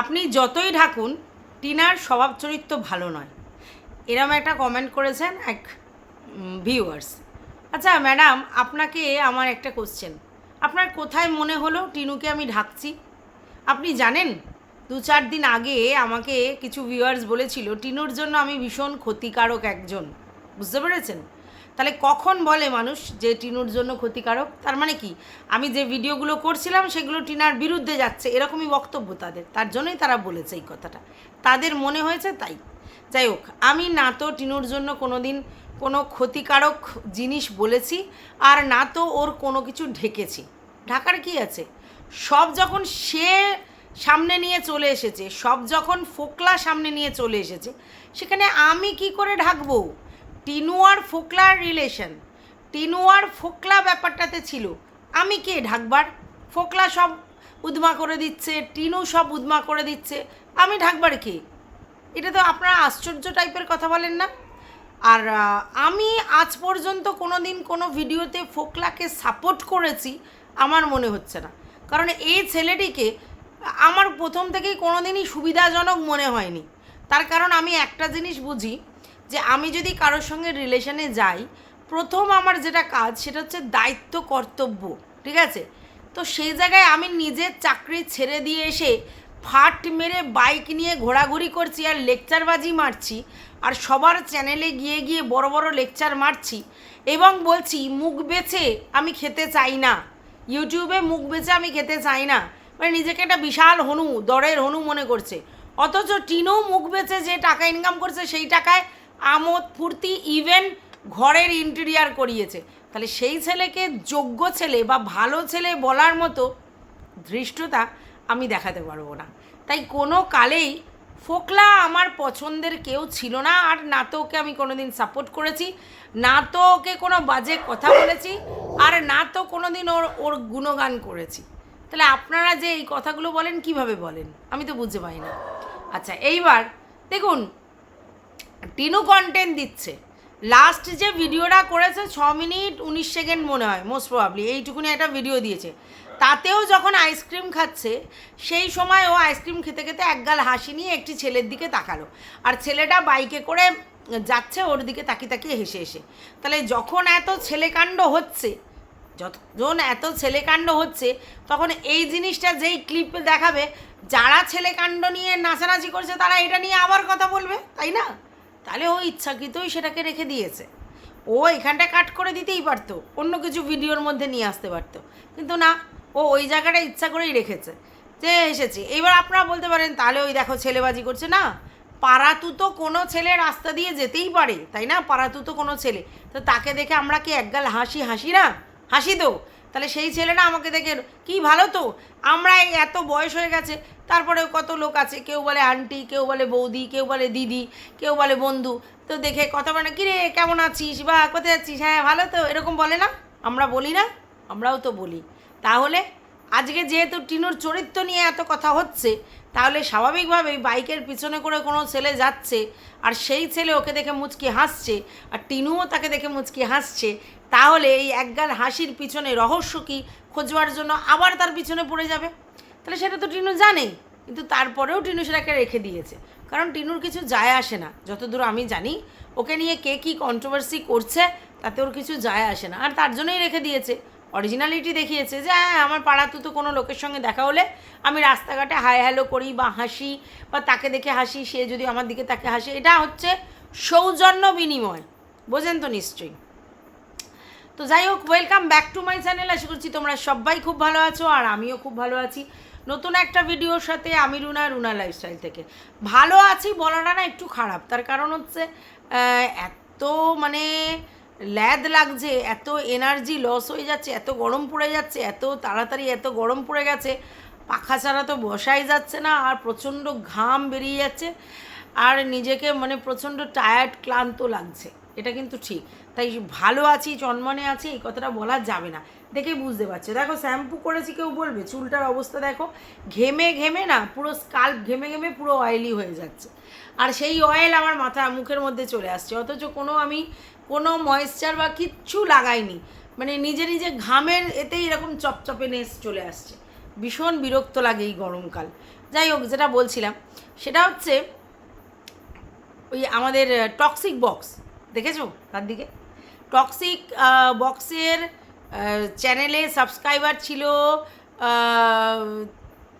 আপনি যতই ঢাকুন, টিনার স্বভাব চরিত্র ভালো নয়। এরম একটা কমেন্ট করেছেন এক ভিউয়ার্স আচ্ছা ম্যাডাম আপনাকে আমার একটা কোশ্চেন আপনার কোথায় মনে হলো টিনুকে আমি ঢাকছি? আপনি জানেন, দু চার দিন আগে আমাকে কিছু ভিউয়ার্স বলেছিল, টিনুর জন্য আমি ভীষণ ক্ষতিকারক একজন। বুঝতে পেরেছেন? তাহলে কখন বলে মানুষ যে টিনুর জন্য ক্ষতিকারক? তার মানে কি? আমি যে ভিডিওগুলো করছিলাম, সেগুলো টিনার বিরুদ্ধে যাচ্ছে। এরকমই বক্তব্য তাদের। তার জন্যই তারা বলেছে এই কথাটা। তাদের মনে হয়েছে তাই। যাই হোক, আমি না তো টিনুর জন্য কোনো দিন কোনো ক্ষতিকারক জিনিস বলেছি, আর না তো ওর কোনো কিছু ঢেকেছি। ঢাকার কি আছে? সব যখন সে সামনে নিয়ে চলে এসেছে, সব যখন ফোকলা সামনে নিয়ে চলে এসেছে, সেখানে আমি কি করে ঢাকবো? টিনু আর ফোকলার রিলেশন টিনু আর ফোকলা ব্যাপারটাতে ছিল, আমি কে ঢাকবার? ফোকলা সব উদমা করে দিচ্ছে, টিনু সব উদমা করে দিচ্ছে, আমি ঢাকবার কে? এটা তো আপনারা আশ্চর্য টাইপের কথা বলেন না। আর আমি আজ পর্যন্ত কোনো দিন কোনো ভিডিওতে ফোকলাকে সাপোর্ট করেছি, আমার মনে হচ্ছে না। কারণ এই ছেলেটিকে আমার প্রথম থেকেই কোনো দিনই সুবিধাজনক মনে হয়নি। তার কারণ আমি একটা জিনিস বুঝি যে আমি যদি কারোর সঙ্গে রিলেশনে যাই, প্রথম আমার যেটা কাজ সেটা হচ্ছে দায়িত্ব, কর্তব্য, ঠিক আছে? তো সেই জায়গায় আমি নিজের চাকরি ছেড়ে দিয়ে এসে ফাট মেরে বাইক নিয়ে ঘোরাঘুরি করছি আর লেকচারবাজি মারছি আর সবার চ্যানেলে গিয়ে গিয়ে বড় বড় লেকচার মারছি এবং বলছি, মুখ বেছে আমি খেতে চাই না। ইউটিউবে মুখ বেছে আমি খেতে চাই না। মানে নিজেকে একটা বিশাল হনু, দরের হনু মনে করছে। অথচ টিনও মুখ বেছে যে টাকা ইনকাম করছে সেই টাকায় আমোদ ফুর্তি ইভেন ঘরের ইন্টেরিয়ার করিয়েছে। তাহলে সেই ছেলেকে যোগ্য ছেলে বা ভালো ছেলে বলার মতো ধৃষ্টতা আমি দেখাতে পারব না। তাই কোনো কালেই ফোকলা আমার পছন্দের কেউ ছিল না, আর না তো ওকে আমি কোনো দিন সাপোর্ট করেছি, না তো ওকে কোনো বাজে কথা বলেছি, আর না তো কোনো দিন ওর ওর গুণগান করেছি। তাহলে আপনারা যে এই কথাগুলো বলেন, কীভাবে বলেন? আমি তো বুঝতে পারি না। আচ্ছা এইবার দেখুন টিনু কন্টেন্ট দিচ্ছে। লাস্ট যে ভিডিওটা করেছে, ছ মিনিট উনিশ সেকেন্ড মনে হয় মোস্ট প্রবাবলি এইটুকুনি একটা ভিডিও দিয়েছে। তাতেও যখন আইসক্রিম খাচ্ছে, সেই সময় ও আইসক্রিম খেতে খেতে একগাল হাসি নিয়ে একটি ছেলের দিকে তাকালো। আর ছেলেটা বাইকে করে যাচ্ছে, ওর দিকে তাকিয়ে তাকিয়ে হেসে হেসে। তাহলে যখন এত ছেলেকাণ্ড হচ্ছে, যতজন এত ছেলেকাণ্ড হচ্ছে, তখন এই জিনিসটা যেই ক্লিপ দেখাবে, যারা ছেলেকাণ্ড নিয়ে নাচানাচি করছে, তারা এটা নিয়ে আবার কথা বলবে, তাই না? তাহলে ও ইচ্ছাকৃতই সেটাকে রেখে দিয়েছে। ও এখানটা কাট করে দিতেই পারতো, অন্য কিছু ভিডিওর মধ্যে নিয়ে আসতে পারতো। কিন্তু না, ও ওই জায়গাটা ইচ্ছা করেই রেখেছে, যে এসেছে। এবার আপনারা বলতে পারেন, তাহলে ওই দেখো ছেলেবাজি করছে না? পাড়াতু তো কোনো ছেলে রাস্তা দিয়ে যেতেই পারে, তাই না? পাড়াতু তো কোনো ছেলে। তো তাকে দেখে আমরা কি একগাল হাসি হাসি না? হাসি তো। তাহলে সেই ছেলেটা আমাকে দেখে কি ভালো তো? আমরা এত বয়স হয়ে গেছে তারপরে কত লোক আছে? কেউ বলে আন্টি কেউ বলে বৌদি, কেউ বলে দিদি, কেউ বলে বন্ধু। তো দেখে কথা মানে কিরে, কেমন আছিস? বা কোথায় আছিস হ্যাঁ ভালো তো? এরকম বলে না। আমরা বলি না, আমরাও তো বলি। তাহলে আজকে যেহেতু টিনুর চরিত্র নিয়ে এত কথা হচ্ছে তাহলে স্বাভাবিকভাবেই বাইকের পিছনে করে কোনো ছেলে যাচ্ছে আর সেই ছেলে ওকে দেখে মুচকি হাসছে আর টিনুও তাকে দেখে মুচকি হাসছে, তাহলে এই একগাল হাসির পিছনে রহস্য কি খোঁজবার জন্য আবার তার পিছনে পড়ে যাবে? তাহলে সেটা তো টিনু জানে কিন্তু তারপরেও টিনু সেটাকে রেখে দিয়েছে। কারণ টিনুর কিছু যায় আসে না, যতদূর আমি জানি, ওকে নিয়ে কে কী কন্ট্রোভার্সি করছে তাতে ওর কিছু যায় আসে না। আর তার জন্যই রেখে দিয়েছে। অরিজিনালিটি দেখিয়েছে যে হ্যাঁ আমার পাড়াতে তো কোনো লোকের সঙ্গে দেখা হলে আমি রাস্তাঘাটে হাই হ্যালো করি বা হাসি বা তাকে দেখে হাসি, সে যদি আমার দিকে তাকে হাসে, এটা হচ্ছে সৌজন্য বিনিময়। বোঝেন তো নিশ্চয়ই। তো যাই হোক welcome back to my channel আশা করছি তোমরা সবাই খুব ভালো আছো আর আমিও খুব ভালো আছি। নতুন একটা ভিডিওর সাথে আমি রুনা রুনা লাইফস্টাইল থেকে। ভালো আছি বলাটা না একটু খারাপ। তার কারণ হচ্ছে এত মানে ল্যাদ লাগছে, এত এনার্জি লস হয়ে যাচ্ছে, এত গরম পড়ে যাচ্ছে, এত তাড়াতাড়ি এত গরম পড়ে গেছে, পাখা ছাড়া তো বসাই যাচ্ছে না, আর প্রচণ্ড ঘাম বেরিয়ে যাচ্ছে, আর নিজেকে মানে প্রচণ্ড টায়ার্ড ক্লান্ত লাগছে, এটা কিন্তু ঠিক। তাই ভালো আছি, চনমনে আছি, এই কথাটা বলা যাবে না। দেখে বুঝতে পারছে। দেখো, শ্যাম্পু করেছি, কেউ বলবে, চুলটার অবস্থা দেখো, ঘেমে ঘেমে না, পুরো স্কাল্প ঘেমে ঘেমে পুরো অয়েলি হয়ে যাচ্ছে। আর সেই অয়েল আমার মাথা, মুখের মধ্যে চলে আসছে, অথচ কোনো আমি কোনো ময়েশ্চার বা কিচ্ছু লাগাইনি মানে নিজে নিজে ঘামের এতেই এরকম চপচপে নেস চলে আসছে। ভীষণ বিরক্ত লাগে এই গরমকাল। যাই হোক, যেটা বলছিলাম, সেটা হচ্ছে ওই আমাদের টক্সিক বক্স দেখেছ তার দিকে? টক্সিক বক্সের চ্যানেলে সাবস্ক্রাইবার ছিল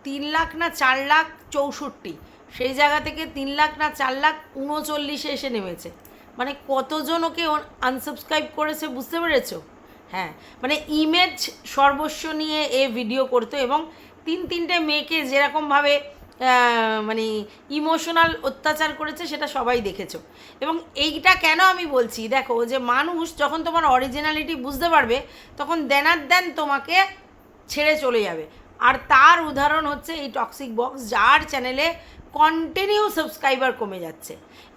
তিন লাখ না চার লাখ চৌষট্টি। সেই জায়গা থেকে তিন লাখ না চার লাখ উনচল্লিশে এসে নেমেছে। মানে কতজন ওকে আনসাবস্ক্রাইব করেছে বুঝতে পেরেছ? হ্যাঁ মানে ইমেজ সর্বস্ব নিয়ে এ ভিডিও করতো এবং তিন তিনটে মেয়েকে যেরকমভাবে মানে ইমোশনাল অত্যাচার করেছে সেটা সবাই দেখেছ। এবং এইটা কেন আমি বলছি? দেখো যে মানুষ যখন তোমার অরিজিনালিটি বুঝতে পারবে, তখন দেনার দেন তোমাকে ছেড়ে চলে যাবে। আর তার উদাহরণ হচ্ছে এই টক্সিক বক্স যার চ্যানেলে কন্টিনিউ সাবস্ক্রাইবার কমে যাচ্ছে।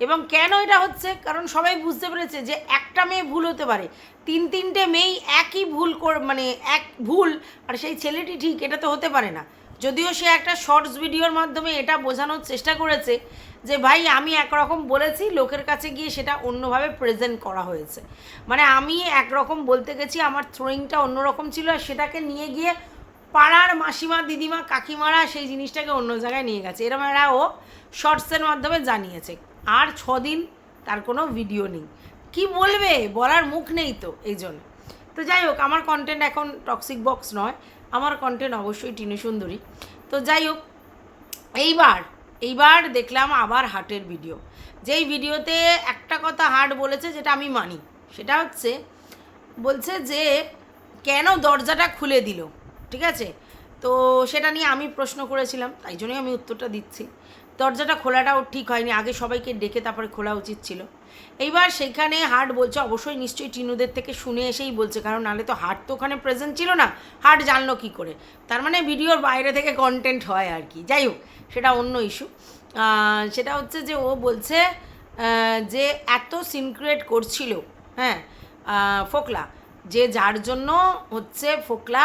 এবং কেন এটা হচ্ছে? কারণ সবাই বুঝতে পেরেছে যে একটা মেয়ে ভুল হতে পারে। তিন তিনটে মেয়েই একই ভুল কর মানে এক ভুল, আর সেই ছেলেটি ঠিক, এটা তো হতে পারে না। যদিও সে একটা শর্টস ভিডিওর মাধ্যমে এটা বোঝানোর চেষ্টা করেছে যে, ভাই, আমি একরকম বলেছি, লোকের কাছে গিয়ে সেটা অন্যভাবে প্রেজেন্ট করা হয়েছে। মানে আমি একরকম বলতে গেছি, আমার থ্রোয়িংটা অন্যরকম ছিল, আর সেটাকে নিয়ে গিয়ে পাড়ার মাসিমা, দিদিমা, কাকিমারা সেই জিনিসটাকে অন্য জায়গায় নিয়ে গেছে। এরম এরা ও শর্টসের মাধ্যমে জানিয়েছে। আর ছদিন তার কোনো ভিডিও নেই। কি বলবে? বলার মুখ নেই তো এই জন্য। তো যাই হোক, আমার কন্টেন্ট এখন টক্সিক বক্স নয়। আমার কন্টেন্ট অবশ্যই টিনু সুন্দরী। তো যাই হোক, এইবার এইবার দেখলাম আবার হার্টের ভিডিও যেই ভিডিওতে একটা কথা হার্ট বলেছে যেটা আমি মানি, সেটা হচ্ছে, বলছে যে কেন দরজাটা খুলে দিল? ঠিক আছে? তো সেটা নিয়ে আমি প্রশ্ন করেছিলাম, তাই জন্যই আমি উত্তরটা দিচ্ছি। দরজাটা খোলাটাও ঠিক হয়নি, আগে সবাইকে ডেকে তারপরে খোলা উচিত ছিল। এইবার সেইখানে হার্ট বলছে, অবশ্যই নিশ্চয়ই টিনুদের থেকে শুনে এসেই বলছে, কারণ নাহলে তো হার্ট তো ওখানে প্রেজেন্ট ছিল না, হার্ট জানলো কী করে? তার মানে ভিডিওর বাইরে থেকে কন্টেন্ট হয় আর কি। যাই হোক, সেটা অন্য ইস্যু সেটা হচ্ছে যে ও বলছে যে এত সিনক্রিয়েট করছিল হ্যাঁ ফোকলা, যে যার জন্য হচ্ছে ফোকলা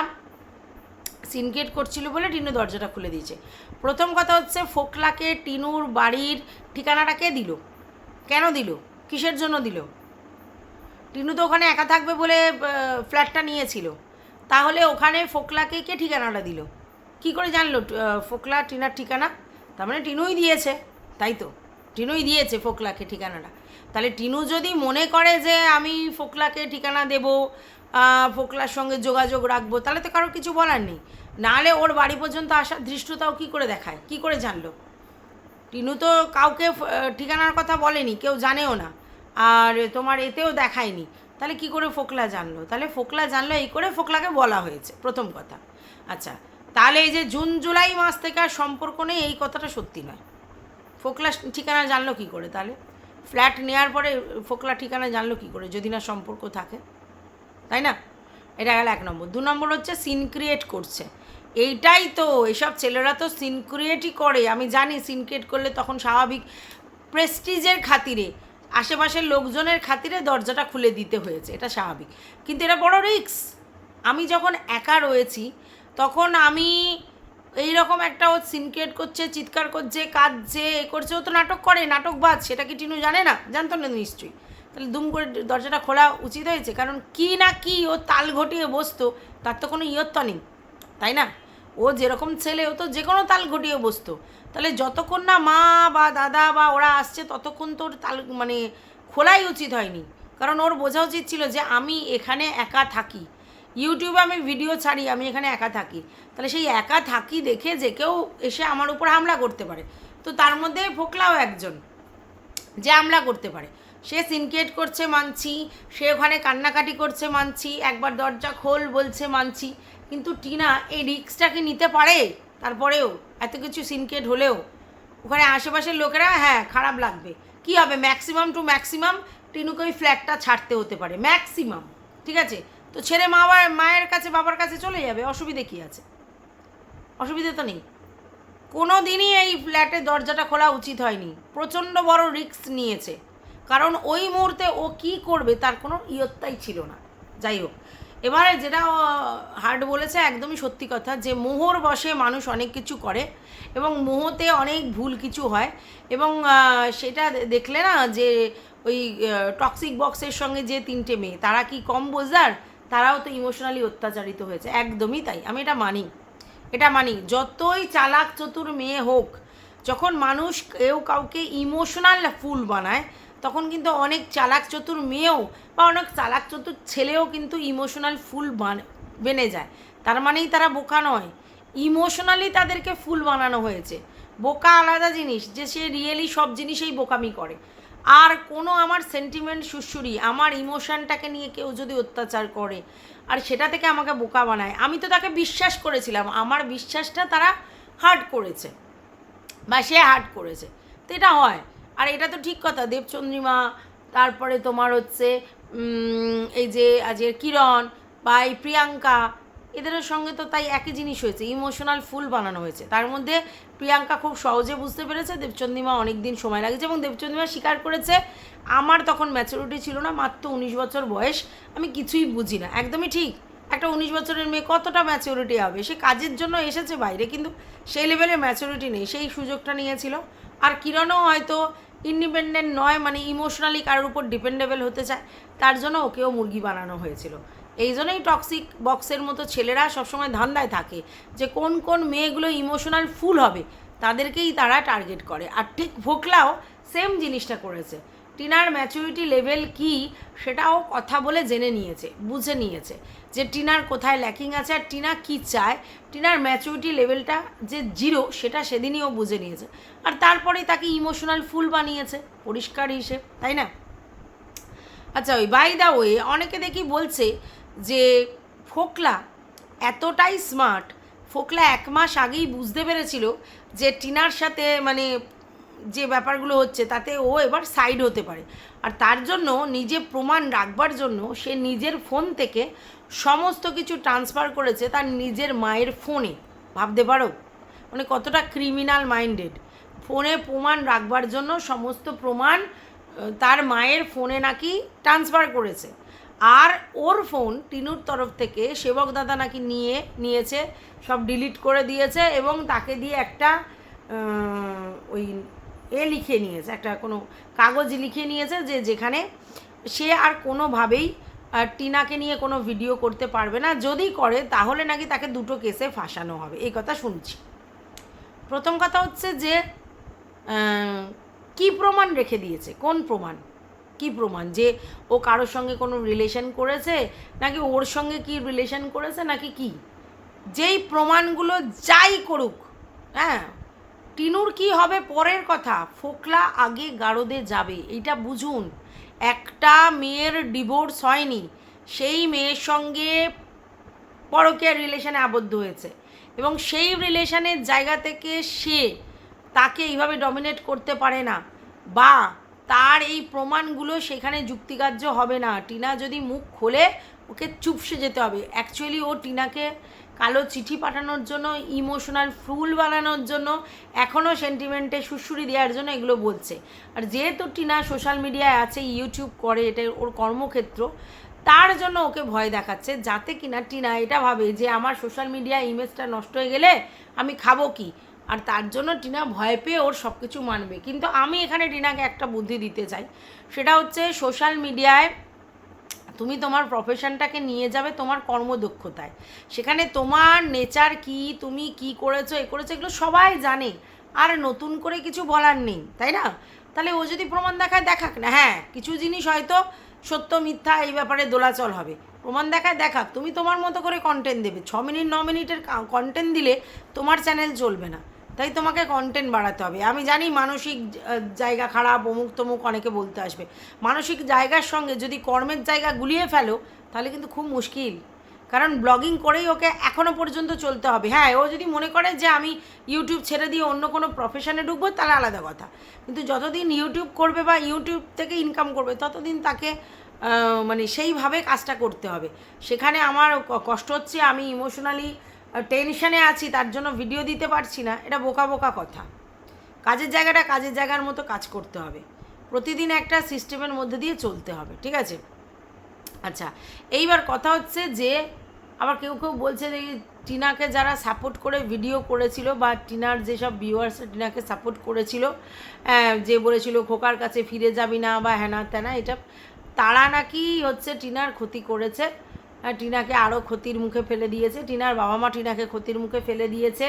সিনক্রিয়েট করছিল বলে টিনু দরজাটা খুলে দিয়েছে। প্রথম কথা হচ্ছে ফোকলাকে টিনুর বাড়ির ঠিকানাটা কে দিল? কেন দিল? কিসের জন্য দিল? টিনু তো ওখানে একা থাকবে বলে ফ্ল্যাটটা নিয়েছিল। তাহলে ওখানে ফোকলাকে কে ঠিকানাটা দিল? কি করে জানলো ফোকলা টিনার ঠিকানা? তার মানে টিনুই দিয়েছে, তাই তো? টিনুই দিয়েছে ফোকলাকে ঠিকানাটা। তাহলে টিনু যদি মনে করে যে আমি ফোকলাকে ঠিকানা দেবো ফোকলার সঙ্গে যোগাযোগ রাখব। তাহলে তো কারও কিছু বলার নেই। নাহলে ওর বাড়ি পর্যন্ত আসার ধৃষ্টতাও কী করে দেখায়? কি করে জানলো? টিনু তো কাউকে ঠিকানার কথা বলেনি, কেউ জানেও না। আর তোমার এতেও দেখায়নি। তাহলে কি করে ফোকলা জানলো? তাহলে ফোকলা জানলো, এই করে ফোকলাকে বলা হয়েছে, প্রথম কথা। আচ্ছা তাহলে এই যে জুন, জুলাই মাস থেকে আর সম্পর্ক নেই, এই কথাটা সত্যি নয়। ফোকলা ঠিকানা জানলো কি করে তাহলে? ফ্ল্যাট নেওয়ার পরে ফোকলা ঠিকানা জানলো কি করে, যদি না সম্পর্ক থাকে? তাই না? এটা গেল এক নম্বর। দু নম্বর হচ্ছে সিন ক্রিয়েট করছে। এইটাই তো, এসব ছেলেরা তো সিন ক্রিয়েটই করে। আমি জানি সিন ক্রিয়েট করলে তখন স্বাভাবিক প্রেস্টিজের খাতিরে, আশেপাশের লোকজনের খাতিরে দরজাটা খুলে দিতে হয়েছে। এটা স্বাভাবিক। কিন্তু এটা বড় রিস্ক আমি যখন একা রয়েছি, তখন আমি এই রকম একটা ও সিনক্রিয়েট করছে, চিৎকার করছে, কাঁদছে, এ করছে, ও তো নাটক করে নাটক বাজ সেটা কি টিনু জানে না? জানতো না নিশ্চয়ই। তাহলে দুম করে দরজাটা খোলা উচিত হয়েছে, কারণ কি না কি ও তাল ঘটিয়ে বসতো, তার তো কোনো ইয়ত্তা নেই, তাই না? ও যেরকম ছেলে, ও তো যে কোনো তাল ঘটিয়ে বসতো। তাহলে যতক্ষণ না মা বা দাদা বা ওরা আসছে, ততক্ষণ তোর তাল মানে খোলাই উচিত হয়নি। কারণ ওর বোঝা উচিত ছিল যে আমি এখানে একা থাকি। ইউটিউবে আমি ভিডিও ছাড়ি, আমি এখানে একা থাকি। তাহলে সেই একা থাকি দেখে যে কেউ এসে আমার উপর হামলা করতে পারে। তো তার মধ্যে ফোকলাও একজন যে হামলা করতে পারে। সে সিনকেট করছে মানছি, সে ওখানে কান্নাকাটি করছে মানছি, একবার দরজা খোল বলছে মানছি। কিন্তু টিনা এই রিক্সটা কি নিতে পারে? তারপরেও এত কিছু সিনকেট হলেও। ওখানে আশেপাশের লোকেরা হ্যাঁ খারাপ লাগবে। কি হবে ম্যাক্সিমাম টু ম্যাক্সিমাম টিনুকে ওই ফ্ল্যাটটা ছাড়তে হতে পারে ম্যাক্সিমাম ঠিক আছে? তো ছেড়ে মা মায়ের কাছে, বাবার কাছে চলে যাবে, অসুবিধে কী আছে? অসুবিধে তো নেই। কোনো দিনই এই ফ্ল্যাটের দরজাটা খোলা উচিত হয়নি। প্রচণ্ড বড় রিস্ক নিয়েছে। কারণ ওই মুহূর্তে ও কি করবে তার কোনো ইয়ত্তাই ছিল না। যাই হোক, এবারে যেটা হার্ড বলেছে একদমই সত্যি কথা যে মোহর বসে মানুষ অনেক কিছু করে এবং মোহতে অনেক ভুল কিছু হয় এবং সেটা দেখলে না যে ওই টক্সিক বক্সের সঙ্গে যে তিনটে মেয়ে, তারা কি কম বোঝার? তারাও তো ইমোশনালি অত্যাচারিত হয়েছে। একদমই তাই। আমি এটা মানি। এটা মানি। যতই চালাক চতুর মেয়ে হোক, যখন মানুষ কেউ কাউকে ইমোশনাল ফুল বানায় তখন কিন্তু অনেক চালাক চতুর মেয়েও বা অনেক চালাক চতুর ছেলেও কিন্তু ইমোশনাল ফুল বান বেনে যায়। তার মানেই তারা বোকা নয়। ইমোশনালি তাদেরকে ফুল বানানো হয়েছে। বোকা আলাদা জিনিস, যে সে রিয়েলি সব জিনিসেই বোকামি করে। আর কোনো আমার সেন্টিমেন্ট সুসুরি আমার ইমোশনটাকে নিয়ে কেউ যদি অত্যাচার করে, আর সেটা থেকে আমাকে বোকা বানায়, আমি তো তাকে বিশ্বাস করেছিলাম। আমার বিশ্বাসটা তারা হার্ট করেছে বা সে হার্ট করেছে। তো এটা হয়। আর এটা তো ঠিক কথা, দেবচন্দ্রিমা, তারপরে তোমার হচ্ছে এই যে আজকের কিরণ বা এই প্রিয়াঙ্কা এদের সঙ্গে তো তাই একই জিনিস হয়েছে ইমোশনাল ফুল বানানো হয়েছে। তার মধ্যে প্রিয়াঙ্কা খুব সহজে বুঝতে পেরেছে, দেবচন্দ্রিমা অনেক দিন সময় লাগেছে এবং দেবচন্দ্রিমা স্বীকার করেছে, আমার তখন ম্যাচুরিটি ছিল না, মাত্র উনিশ বছর বয়স, আমি কিছুই বুঝি না। একদমই ঠিক, একটা উনিশ বছরের মেয়ে কতটা ম্যাচুরিটি হবে? সে কাজের জন্য এসেছে বাইরে, কিন্তু সেই লেভেলে ম্যাচুরিটি নেই, সেই সুযোগটা নিয়েছিল। আর কিরণও হয়তো ইন্ডিপেন্ডেন্ট নয় মানে ইমোশনালি কারোর উপর ডিপেন্ডেবল হতে চায়, তার জন্য ওকেও মুরগি বানানো হয়েছিল। এই জন্যই টক্সিক বক্সের মতো ছেলেরা সবসময় ধান্দায় থাকে যে কোন কোন মেয়েগুলো ইমোশনাল ফুল হবে, তাদেরকেই তারা টার্গেট করে। আর ঠিক ভোকলাও সেম জিনিসটা করেছে। টিনার ম্যাচুরিটি লেভেল কি সেটাও কথা বলে জেনে নিয়েছে, বুঝে নিয়েছে যে টিনার কোথায় ল্যাকিং আছে আর টিনা কি চায়। টিনার ম্যাচুরিটি লেভেলটা যে জিরো সেটা সেদিনই ও বুঝে নিয়েছে। আর তারপরেই তাকে ইমোশনাল ফুল বানিয়েছে, পরিষ্কার হিসেব, তাই না? আচ্ছা ওই বাই দা ওয়ে অনেকে দেখি বলছে যে ফোকলা এতটাই স্মার্ট ফোকলা এক মাস আগেই বুঝতে পেরেছিল যে টিনার সাথে মানে যে ব্যাপারগুলো হচ্ছে তাতে ও এবার সাইড হতে পারে। আর তার জন্য নিজে প্রমাণ রাখবার জন্য সে নিজের ফোন থেকে সমস্ত কিছু ট্রান্সফার করেছে তার নিজের মায়ের ফোনে ভাবতে পারো? মানে কতটা ক্রিমিনাল মাইন্ডেড ফোনে প্রমাণ রাখবার জন্য সমস্ত প্রমাণ তার মায়ের ফোনে নাকি ট্রান্সফার করেছে। আর ওর ফোন টিনুর তরফ থেকে সেবক দাদা নাকি নিয়ে, নিয়েছে, সব ডিলিট করে দিয়েছে এবং তাকে দিয়ে একটা ওই এ লিখে নিয়েছে, একটা কোনো কাগজ লিখে নিয়েছে যে যেখানে সে আর কোনোভাবেই টিনাকে নিয়ে কোনো ভিডিও করতে পারবে না। যদি করে, তাহলে নাকি তাকে দুটো কেসে ফাঁসানো হবে। এই কথা শুনছি। প্রথম কথা হচ্ছে যে কি প্রমাণ রেখে দিয়েছে? কোন প্রমাণ? কি প্রমাণ? যে ও কারোর সঙ্গে কোনো রিলেশন করেছে? নাকি ওর সঙ্গে কি রিলেশন করেছে? নাকি কি? যেই প্রমাণগুলো যাই করুক হ্যাঁ টিনুর কি হবে পরের কথা? ফোকলা আগে গারদে যাবে, এইটা বুঝুন। একটা মেয়ের ডিভোর্স হয়নি, সেই মেয়ের সঙ্গে পরকীয়ার রিলেশনে আবদ্ধ হয়েছে এবং সেই রিলেশনের জায়গা থেকে সে তাকে এইভাবে ডমিনেট করতে পারে না বা তার এই প্রমাণগুলো সেখানে যুক্তিকার্য হবে না। টিনা যদি মুখ খোলে, ওকে চুপসে যেতে হবে। অ্যাকচুয়ালি ও টিনাকে কালো চিঠি পাঠানোর জন্য ইমোশনাল ফুল বানানোর জন্য এখনও সেন্টিমেন্টে সুশুরি দেওয়ার জন্য এগুলো বলছে। আর যেহেতু টিনা সোশ্যাল মিডিয়ায় আছে ইউটিউব করে, এটা ওর কর্মক্ষেত্র, তার জন্য ওকে ভয় দেখাচ্ছে, যাতে কিনা টিনা এটা ভাবে যে আমার সোশ্যাল মিডিয়া ইমেজটা নষ্ট হয়ে গেলে আমি খাব কি? আর তার জন্য টিনা ভয় পেয়ে ওর সব কিছু মানবে। কিন্তু আমি এখানে টিনাকে একটা বুদ্ধি দিতে চাই, সেটা হচ্ছে সোশ্যাল মিডিয়ায় তুমি তোমার প্রফেশনটাকে নিয়ে যাবে তোমার কর্মদক্ষতায়। সেখানে তোমার নেচার কি, তুমি কি করেছ, এ করেছ, এগুলো সবাই জানে। আর নতুন করে কিছু বলার নেই, তাই না? তাহলে ও যদি প্রমাণ দেখায়, দেখাক না। হ্যাঁ কিছু জিনিস হয়তো সত্য, মিথ্যা এই ব্যাপারে দোলাচল হবে। প্রমাণ দেখায়, দেখাক। তুমি তোমার মতো করে কন্টেন্ট দেবে। ছ মিনিট, ন মিনিটের কন্টেন্ট দিলে তোমার চ্যানেল চলবে না। তাই তোমাকে কন্টেন্ট বাড়াতে হবে। আমি জানি মানসিক জায়গা খারাপ, অমুক তমুক অনেকে বলতে আসবে। মানসিক জায়গার সঙ্গে যদি কর্মের জায়গা গুলিয়ে ফেলো, তাহলে কিন্তু খুব মুশকিল। কারণ ব্লগিং করেই ওকে এখনও পর্যন্ত চলতে হবে। হ্যাঁ ও যদি মনে করে যে আমি ইউটিউব ছেড়ে দিয়ে অন্য কোনো প্রফেশনে ঢুকবো, তাহলে আলাদা কথা। কিন্তু যতদিন ইউটিউব করবে বা ইউটিউব থেকে ইনকাম করবে, ততদিন তাকে মানে সেইভাবে কাজটা করতে হবে। সেখানে আমার কষ্ট হচ্ছে, আমি ইমোশনালি টেনশনে আছি, তার জন্য ভিডিও দিতে পারছি না, এটা বোকা বোকা কথা। কাজের জায়গাটা কাজের জায়গার মতো কাজ করতে হবে। প্রতিদিন একটা সিস্টেমের মধ্যে দিয়ে চলতে হবে, ঠিক আছে? আচ্ছা এইবার কথা হচ্ছে যে, আবার কেউ কেউ বলছে যে টিনাকে যারা সাপোর্ট করে ভিডিও করেছিল বা টিনার যেসব ভিউয়ার্স টিনাকে সাপোর্ট করেছিল যে বলেছিল, খোকার কাছে ফিরে যাবি না বা হ্যানা ত্যানা এটা তারা নাকি হচ্ছে টিনার ক্ষতি করেছে। টিনাকে আরও ক্ষতির মুখে ফেলে দিয়েছে। টিনার বাবা মা টিনাকে ক্ষতির মুখে ফেলে দিয়েছে।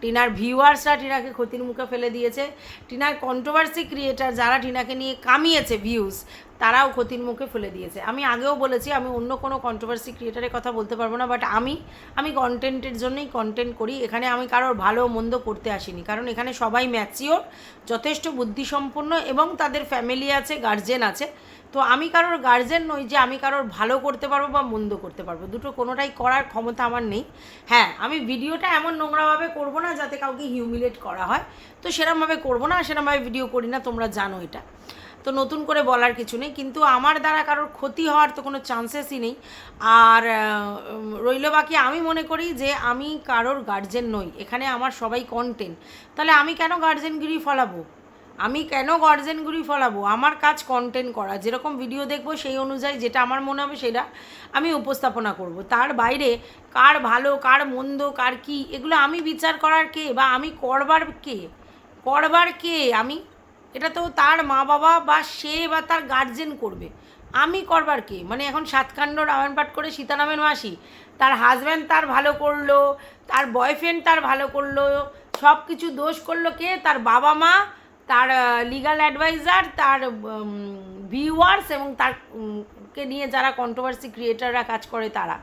টিনার ভিউয়ার্সরা টিনাকে ক্ষতির মুখে ফেলে দিয়েছে। টিনার কন্ট্রোভার্সি ক্রিয়েটার যারা টিনাকে নিয়ে কামিয়েছে ভিউজ তারাও ক্ষতির মুখে ফেলে দিয়েছে। আমি আগেও বলেছি, আমি অন্য কোনো কন্ট্রোভার্সি ক্রিয়েটারের কথা বলতে পারব না বাট আমি আমি কন্টেন্টের জন্যই কন্টেন্ট করি। এখানে আমি কারোর ভালো মন্দ করতে আসিনি, কারণ এখানে সবাই ম্যাচিওর যথেষ্ট বুদ্ধিসম্পন্ন এবং তাদের ফ্যামিলি আছে গার্জেন আছে। তো আমি কারোর গার্জেন নই যে আমি কারোর ভালো করতে পারব বা মন্দ করতে পারব। দুটো কোনোটাই করার ক্ষমতা আমার নেই। হ্যাঁ আমি ভিডিওটা এমন নোংরাভাবে করব না যাতে কাউকে হিউমিলেট করা হয়। তো সেরমভাবে করব না, সেরমভাবে ভিডিও করি না, তোমরা জানো এটা। তো নতুন করে বলার কিছু নেই। কিন্তু আমার দ্বারা কারোর ক্ষতি হওয়ার তো কোনো চান্সেসই নেই। আর রইল বাকি আমি মনে করি যে আমি কারোর গার্জেন নই। এখানে আমার সবাই কন্টেন্ট তাহলে আমি কেন গার্জেনগিরি ফলাবো? আমি কেন গার্জেনগুলি ফলাবো? আমার কাজ কন্টেন্ট করা। যেরকম ভিডিও দেখব সেই অনুযায়ী যেটা আমার মনে হবে সেটা আমি উপস্থাপনা করব। তার বাইরে কার ভালো, কার মন্দ, কার কি, এগুলো আমি বিচার করার কে বা আমি করবার কে? করবার কে আমি? এটা তো তার মা বাবা বা সে বা তার গার্জেন করবে। আমি করবার কে? মানে এখন সাতকাণ্ড রামায়ণ পাঠ করে সীতারামের মাসি, তার হাজব্যান্ড তার ভালো করল, তার বয়ফ্রেন্ড তার ভালো করল সব কিছু দোষ করল কে? তার বাবা মা তার লিগাল অ্যাডভাইজার তার ভিউয়ার্স এবং তার কে নিয়ে যারা কন্ট্রোভার্সি ক্রিয়েটাররা কাজ করে তারা।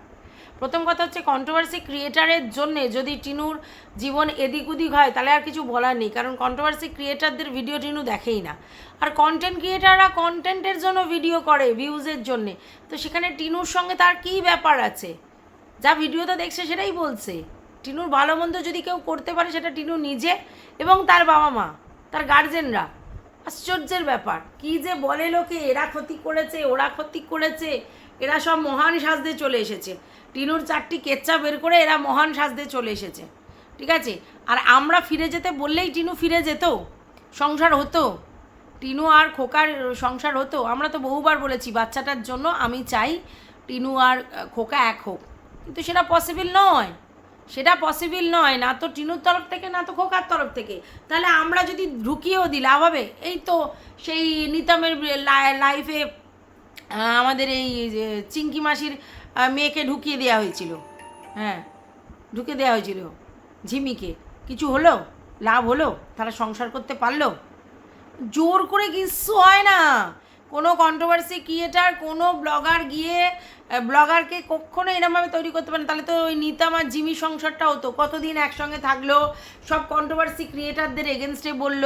প্রথম কথা হচ্ছে কন্ট্রোভার্সি ক্রিয়েটারের জন্য যদি টিনুর জীবন এদিক ওদিক হয়, তাহলে আর কিছু বলার নেই। কারণ কন্ট্রোভার্সি ক্রিয়েটারদের ভিডিও টিনু দেখেই না। আর কন্টেন্ট ক্রিয়েটাররা কন্টেন্টের জন্য ভিডিও করে ভিউজের জন্যে। তো সেখানে টিনুর সঙ্গে তার কী ব্যাপার আছে? যা ভিডিওতে দেখছে সেটাই বলছে। টিনুর ভালো মন্দ যদি কেউ করতে পারে, সেটা টিনু নিজে এবং তার বাবা মা, তার গার্জেনরা আশ্চর্যের ব্যাপার। কি যে বলে লোকে, এরা ক্ষতি করেছে, ওরা ক্ষতি করেছে, এরা সব মহান সাজতে চলে এসেছে। টিনুর চারটি কেচ্চা বের করে এরা মহান সাজতে চলে এসেছে। ঠিক আছে? আর আমরা ফিরে যেতে বললেই টিনু ফিরে যেত। সংসার হতো। টিনু আর খোকার সংসার হতো। আমরা তো বহুবার বলেছি, বাচ্চাটার জন্য আমি চাই টিনু আর খোকা এক হোক। কিন্তু সেটা পসিবল নয়। সেটা পসিবল নয়। না তো টিনুর তরফ থেকে, না তো খোকার তরফ থেকে। তাহলে আমরা যদি ঢুকিয়েও দিই, লাভ হবে? এই তো সেই নিতমের লাইফে আমাদের এই চিঙ্কি মাসির মেয়েকে ঢুকিয়ে দেওয়া হয়েছিল। হ্যাঁ ঢুকে দেওয়া হয়েছিল। ঝিমিকে। কিছু হলো? লাভ হলো? তারা সংসার করতে পারল? জোর করে কিচ্ছু হয় না। কোনো কন্ট্রোভার্সি ক্রিয়েটার কোনো ব্লগার গিয়ে ব্লগারকে কখনো এরমভাবে তৈরি করতে পারে। তাহলে তো ওই নিতাম আর জিমি সংসারটা হতো। কতদিন একসঙ্গে থাকল, সব কন্ট্রোভার্সি ক্রিয়েটারদের এগেনস্টে বলল,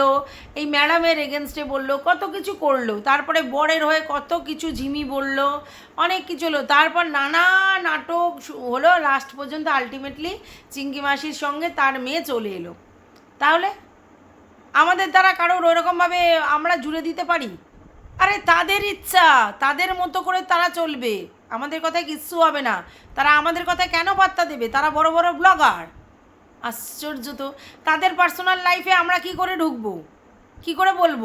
এই ম্যাডামের এগেনস্টে বলল, কত কিছু করল, তারপরে বরের হয়ে কত কিছু ঝিমি বলল, অনেক কিছু হলো। তারপর নানা নাটক হলো লাস্ট পর্যন্ত আলটিমেটলি চিঙ্কি মাসির সঙ্গে তার মেয়ে চলে এলো। তাহলে আমাদের দ্বারা কারোর ওরকমভাবে আমরা জুড়ে দিতে পারি? আরে তাদের ইচ্ছা, তাদের মতো করে তারা চলবে। আমাদের কথায় কিচ্ছু হবে না। তারা আমাদের কথায় কেন বার্তা দেবে? তারা বড় বড় ব্লগার। আশ্চর্য তো। তাদের পার্সোনাল লাইফে আমরা কি করে ঢুকবো? কি করে বলব?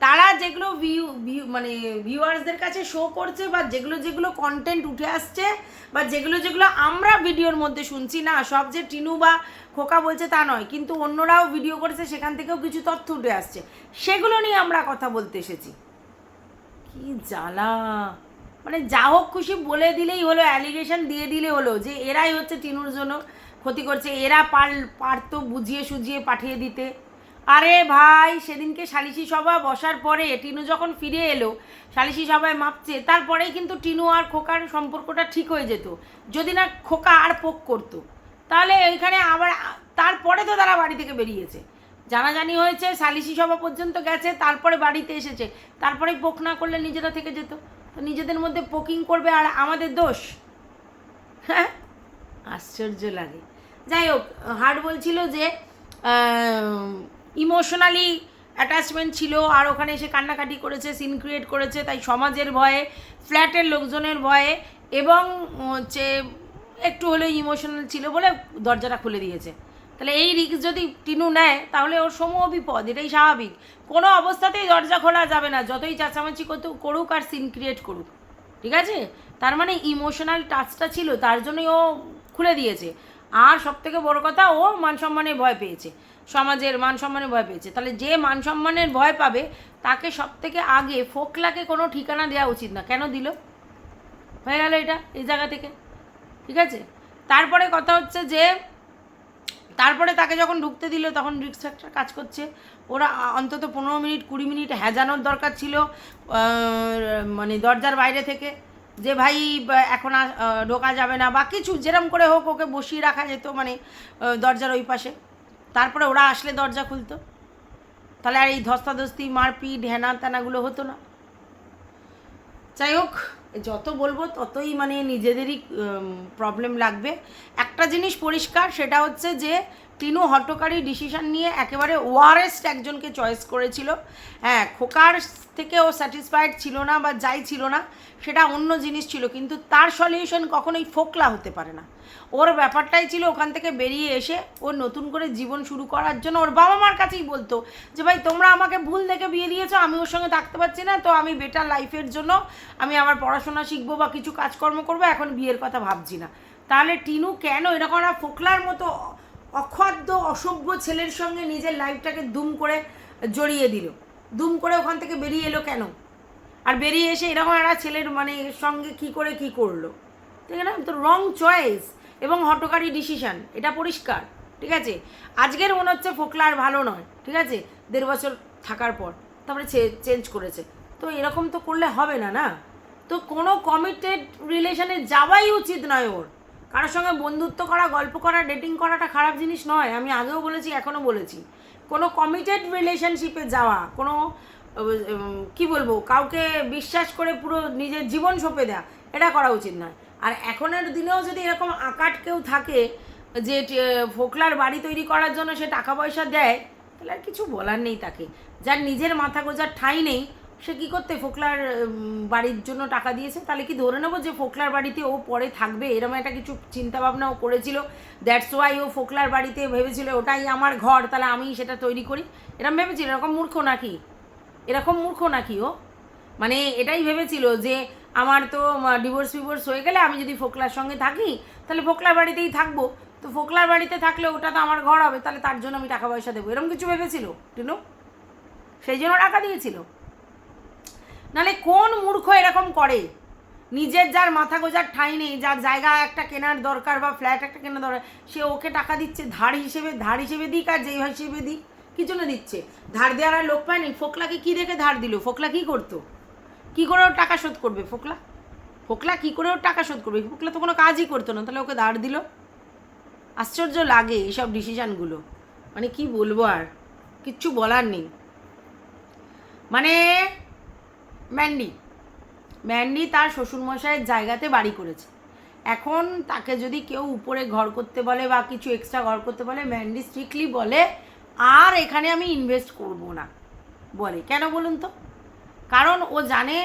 তারা যেগুলো ভিউ ভিউ মানে ভিউয়ার্সদের কাছে শো করছে বা যেগুলো যেগুলো কন্টেন্ট উঠে আসছে বা যেগুলো যেগুলো আমরা ভিডিওর মধ্যে শুনছি, না, সব যে টিনু বা খোকা বলছে তা নয়, কিন্তু অন্যরাও ভিডিও করেছে, সেখান থেকেও কিছু তথ্য উঠে আসছে। সেগুলো নিয়ে আমরা কথা বলতে এসেছি। কি জ্বালা? মানে যা হোক খুশি বলে দিলেই হলো অ্যালিগেশন দিয়ে দিলে হলো, যে এরাই হচ্ছে টিনুর জন্য ক্ষতি করছে, এরা পার পারতো বুঝিয়ে সুঝিয়ে পাঠিয়ে দিতে। আরে ভাই, সেদিনকে সালিশি সভা বসার পরে টিনু যখন ফিরে এলো, সালিশি সভায় মাপছে, তারপরেই কিন্তু টিনু আর খোকার সম্পর্কটা ঠিক হয়ে যেত, যদি না খোকা আর পোক করতো। তাহলে এইখানে আবার, তারপরে তো তারা বাড়ি থেকে বেরিয়েছে। জানাজানি হয়েছে, সালিশি সভা পর্যন্ত গেছে, তারপরে বাড়িতে এসেছে। তারপরে পোক না করলে নিজেরা থেকে যেত। তো নিজেদের মধ্যে পোকিং করবে আর আমাদের দোষ? হ্যাঁ? আশ্চর্য লাগে। যাই হোক, হার্ট বলছিল যে ইমোশনালি অ্যাটাচমেন্ট ছিল আর ওখানে এসে কান্নাকাটি করেছে, সিন ক্রিয়েট করেছে, তাই সমাজের ভয়ে, ফ্ল্যাটের লোকজনের ভয়ে এবং হচ্ছে একটু হলেও ইমোশনাল ছিল বলে দরজাটা খুলে দিয়েছে। তাহলে এই রিস্ক যদি টিনু নেয়, তাহলে ওর সমূহ বিপদ, এটাই স্বাভাবিক। কোনো অবস্থাতেই দরজা খোলা যাবে না, যতই চাচামাচি করতে- করুক আর সিন ক্রিয়েট করুক। ঠিক আছে? তার মানে ইমোশনাল টাচটা ছিল, তার জন্যই ও খুলে দিয়েছে। আর সব থেকে বড় কথা, ও মান সম্মানের ভয় পেয়েছে। সমাজের মান সম্মানের ভয় পেয়েছে। তাহলে যে মান সম্মানের ভয় পাবে, তাকে সব থেকে আগে ফোকলাকে কোনো ঠিকানা দেওয়া উচিত না। কেন দিল? হয়ে গেল এটা, এই জায়গা থেকে। ঠিক আছে? তারপরে কথা হচ্ছে যে তারপরে তাকে যখন ঢুকতে দিল, তখন রিক্স একটা কাজ করছে। ওরা অন্তত পনেরো মিনিট, কুড়ি মিনিট হেজানোর দরকার ছিল মানে দরজার বাইরে থেকে, যে ভাই, এখন ঢোকা যাবে না, বা কিছু যেরম করে হোক ওকে বসিয়ে রাখা যেত মানে দরজার ওই পাশে। তারপরে ওরা আসলে দরজা খুলতো। তাহলে আর এই ধস্তাধস্তি, মারপিট হ্যানা ত্যানাগুলো হতো না। যাই হোক যত বলব ততই মানে নিজেদেরই প্রবলেম লাগবে। একটা জিনিস পরিষ্কার, সেটা হচ্ছে যে টিনু হটকারী ডিসিশন নিয়ে একেবারে ওয়ারেস্ট একজনকে চয়েস করেছিল। হ্যাঁ খোকার থেকে ও স্যাটিসফাইড ছিল না বা যাই ছিল না, সেটা অন্য জিনিস ছিল, কিন্তু তার সলিউশন কখনোই ফোকলা হতে পারে না। ওর ব্যাপারটাই ছিল ওখান থেকে বেরিয়ে এসে ওর নতুন করে জীবন শুরু করার জন্য ওর বাবা মার কাছেই বলতো যে, ভাই, তোমরা আমাকে ভুল দেখে বিয়ে দিয়েছ, আমি ওর সঙ্গে থাকতে পারছি না, তো আমি বেটার লাইফের জন্য আমি আমার পড়াশোনা শিখব বা কিছু কাজকর্ম করব, এখন বিয়ের কথা ভাবছি না। তাহলে টিনু কেন এরকম একটা ফোকলার মতো অখাদ্য অসভ্য ছেলের সঙ্গে নিজের লাইফটাকে দুম করে জড়িয়ে দিল? দুম করে ওখান থেকে বেরিয়ে এলো কেন? আর বেরিয়ে এসে এরকম একটা ছেলের মানে সঙ্গে কি করে কি করল? ঠিক আছে তো রং চয়েস এবং হটকারী ডিসিশন এটা পরিষ্কার, ঠিক আছে? আজকের মনে হচ্ছে ফোকলা আর ভালো নয়, ঠিক আছে? দেড় বছর থাকার পর, তারপরে চেঞ্জ করেছে। তো এরকম তো করলে হবে না না? তো কোনো কমিটেড রিলেশনে যাওয়াই উচিত নয় ওর। কারোর সঙ্গে বন্ধুত্ব করা, গল্প করা ডেটিং করাটা খারাপ জিনিস নয়, আমি আগেও বলেছি এখনও বলেছি। কোনো কমিটেড রিলেশনশিপে যাওয়া, কোনো কি বলব, কাউকে বিশ্বাস করে পুরো নিজের জীবন সঁপে দেওয়া এটা করা উচিত নয়। আর এখনের দিনেও যদি এরকম আকাট কেউ থাকে যে ফোকলার বাড়ি তৈরি করার জন্য সে টাকা পয়সা দেয়, তাহলে আর কিছু বলার নেই তাকে। যার নিজের মাথা গোজার ঠাঁই নেই, সে কী করতে ফোকলার বাড়ির জন্য টাকা দিয়েছে? তাহলে কি ধরে নেব যে ফোকলার বাড়িতে ও পরে থাকবে? এরকম একটা কিছু চিন্তাভাবনা ও করেছিল। দ্যাটস ওয়াই ও ফোকলার বাড়িতে ভেবেছিল, ওটাই আমার ঘর, তাহলে আমি সেটা তৈরি করি। এরকম ভেবেছিল? এরকম মূর্খ নাকি? এরকম মূর্খ নাকি ও? মানে এটাই ভেবেছিল যে আমার তো ডিভোর্স ফিভোর্স হয়ে গেলে আমি যদি ফোকলার সঙ্গে থাকি, তাহলে ফোকলার বাড়িতেই থাকব। তো ফোকলার বাড়িতে থাকলে ওটা তো আমার ঘর হবে, তাহলে তার জন্য আমি টাকা পয়সা দেবো। এরকম কিছু ভেবেছিল টিনু সেই জন্য টাকা দিয়েছিল। নালে কোন মূর্খ এরকম করে? নিজের যার মাথা গোজার ঠাঁই নেই, যার জায়গা একটা কেনার দরকার বা ফ্ল্যাট একটা কেনার দরকার, সে ওকে টাকা দিচ্ছে ধার হিসেবে ধার হিসেবে দিক আর যেই হিসেবে দিক কি জন্য দিচ্ছে। ধার দেওয়ার আর লোক পায়নি ফোকলাকে কী দেখে ধার দিল? ফোকলা কী করতো? কী করে ওর টাকা শোধ করবে ফোকলা? ফোকলা কী করে ওর টাকা শোধ করবে? ফোকলা তো কোনো কাজই করতো না, তাহলে ওকে দাঁড় দিল? আশ্চর্য লাগে এইসব ডিসিশানগুলো মানে কি বলব আর? কিচ্ছু বলার নেই। মানে ম্যান্ডি ম্যান্ডি তার শ্বশুরমশাইয়ের জায়গাতে বাড়ি করেছে। এখন তাকে যদি কেউ উপরে ঘর করতে বলে বা কিছু এক্সট্রা ঘর করতে বলে, ম্যান্ডি স্ট্রিক্টলি বলে, আর এখানে আমি ইনভেস্ট করব না। বলে। কেন বলুন তো? কারণ ও জানে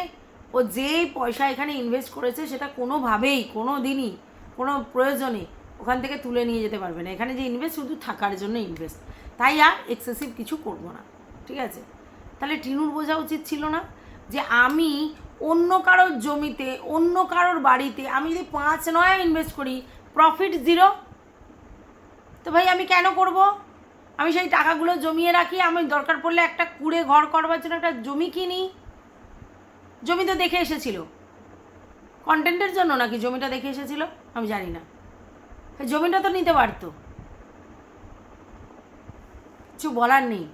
ও যে পয়সা এখানে ইনভেস্ট করেছে সেটা কোনোভাবেই কোনো দিনই কোনো প্রয়োজনে ওখান থেকে তুলে নিয়ে যেতে পারবে না। এখানে যে ইনভেস্ট শুধু থাকার জন্য ইনভেস্ট তাই আর এক্সেসিভ কিছু করব না, ঠিক আছে? তাহলে টিনুর বোঝা উচিত ছিল না যে আমি অন্য কারোর জমিতে, অন্য কারোর বাড়িতে আমি যদি পাঁচ নয় ইনভেস্ট করি প্রফিট জিরো তো ভাই আমি কেন করব? আমি সেই টাকাগুলো জমিয়ে রাখি, আমি দরকার পড়লে একটা কুড়ে ঘর করবার জন্য একটা জমি কিনি। জমি তো দেখে এসেছিল। কন্টেন্টের জন্য নাকি জমিটা দেখে এসেছিল? আমি জানি না। জমিটা তো নিতে পারতো। কিছু বলার নেই।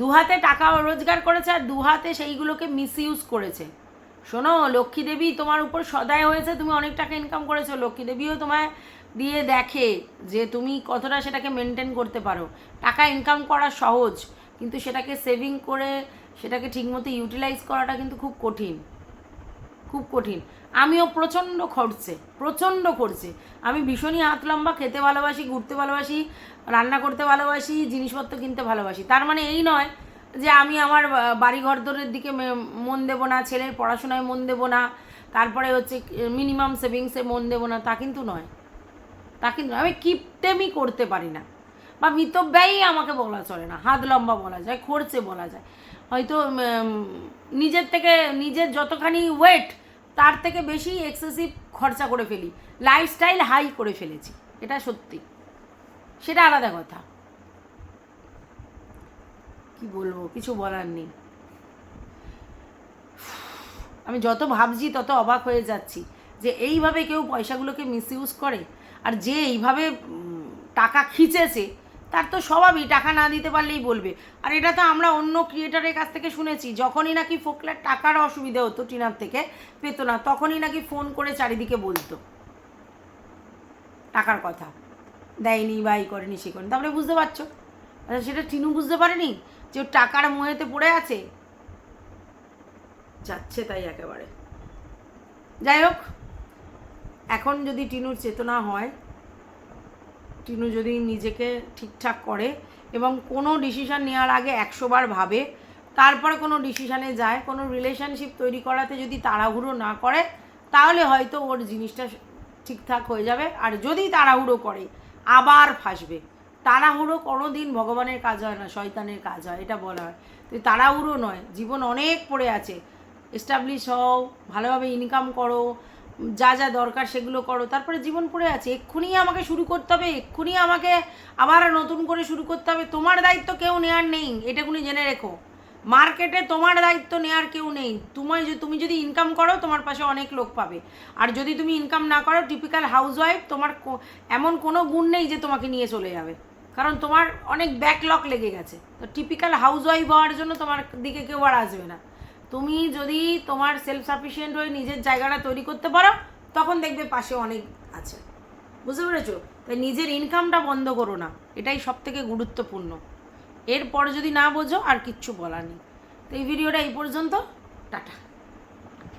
দু হাতে টাকা রোজগার করেছে আর দু হাতে সেইগুলোকে মিস ইউজ করেছে। শোনো, লক্ষ্মী দেবী তোমার উপর সদায় হয়েছে, তুমি অনেক টাকা ইনকাম করেছ। লক্ষ্মী দেবীও তোমায় দিয়ে দেখে যে তুমি কতটা সেটাকে মেনটেন করতে পারো। টাকা ইনকাম করা সহজ, কিন্তু সেটাকে সেভিং করে সেটাকে ঠিকমতো ইউটিলাইজ করাটা কিন্তু খুব কঠিন। খুব কঠিন। আমিও প্রচণ্ড খরচে প্রচণ্ড খরচে। আমি ভীষণই হাত লম্বা, খেতে ভালোবাসি, ঘুরতে ভালোবাসি, রান্না করতে ভালোবাসি, জিনিসপত্র কিনতে ভালোবাসি। তার মানে এই নয় যে আমি আমার বাড়ি ঘরদরের দিকে মন দেবো না, ছেলের পড়াশোনায় মন দেবো না, তারপরে হচ্ছে মিনিমাম সেভিংসে মন দেবো না, তা কিন্তু নয়। তা কিন্তু। আমি কিপটেমি করতে পারি না। বা মিতব্যয়ই আমাকে বলা চলে না। হাত লম্বা বলা যায়, খরচে বলা যায়। হয়তো নিজের থেকে, নিজের যতখানি ওয়েট তার থেকে বেশি এক্সেসিভ খরচা করে ফেলি। লাইফস্টাইল হাই করে ফেলেছি। এটা সত্যি। সেটা আলাদা কথা। কি বলব? কিছু বলার নেই। আমি যত ভাবছি, তত অবাক হয়ে যাচ্ছি যে এইভাবে কেউ পয়সাগুলোকে মিসইউজ করে, আর যে এইভাবে টাকা খিচেছে তার তো স্বভাবই টাকা না দিতে পারলেই বলবে। আর এটা তো আমরা অন্য ক্রিয়েটারের কাছ থেকে শুনেছি যখনই নাকি ফোকলার টাকার অসুবিধা হতো টিনার থেকে পেত না তখনই নাকি ফোন করে চারিদিকে বলতো। টাকার কথা। দেয়নি বা এই করেনি সে করেনি। তারপরে বুঝতে পারছ? আচ্ছা, সেটা টিনু বুঝতে পারেনি যে টাকার মোহেতে পড়ে আছে? যাচ্ছে তাই একেবারে। যাই হোক এখন যদি টিনুর চেতনা হয় টিনু যদি নিজেকে ঠিকঠাক করে এবং কোনো ডিসিশন নেওয়ার আগে একশোবার ভাবে, তারপরে কোনো ডিসিশানে যায়, কোনো রিলেশনশিপ তৈরি করাতে যদি তাড়াহুড়ো না করে, তাহলে হয়তো ওর জিনিসটা ঠিকঠাক হয়ে যাবে। আর যদি তাড়াহুড়ো করে, আবার ফাঁসবে। তাড়াহুড়ো কোনো দিন ভগবানের কাজ হয় না, শয়তানের কাজ হয়, এটা বলা হয়। তো তাড়াহুড়ো নয়, জীবন অনেক পড়ে আছে। এস্টাবলিশ হও, ভালোভাবে ইনকাম করো যা যা দরকার সেগুলো করো। তারপরে জীবন পড়ে আছে, এক্ষুনি আমাকে শুরু করতে হবে, এক্ষুনি আমাকে আবার নতুন করে শুরু করতে হবে। তোমার দায়িত্ব কেউ নেওয়ার নেই এটাকুনি জেনে রেখো। মার্কেটে তোমার দায়িত্ব নেওয়ার কেউ নেই। তোমায় যে তুমি যদি ইনকাম করো, তোমার পাশে অনেক লোক পাবে। আর যদি তুমি ইনকাম না করো টিপিক্যাল হাউসওয়াইফ তোমার এমন কোনো গুণ নেই যে তোমাকে নিয়ে চলে যাবে। কারণ তোমার অনেক ব্যাকলক লেগে গেছে। তো টিপিক্যাল হাউসওয়াইফ হওয়ার জন্য তোমার দিকে কেউ আর আসবে না। তুমি যদি তোমার সেলফ সাফিসিয়েন্ট হয়ে নিজের জায়গাটা তৈরি করতে পারো, তখন দেখবে পাশে অনেক আছে। বুঝতে পেরেছ? তাই নিজের ইনকামটা বন্ধ করো না। এটাই সব থেকে গুরুত্বপূর্ণ। এরপর যদি না বোঝো, আর কিচ্ছু বলার নেই। তো এই ভিডিওটা এই পর্যন্ত। টাটা।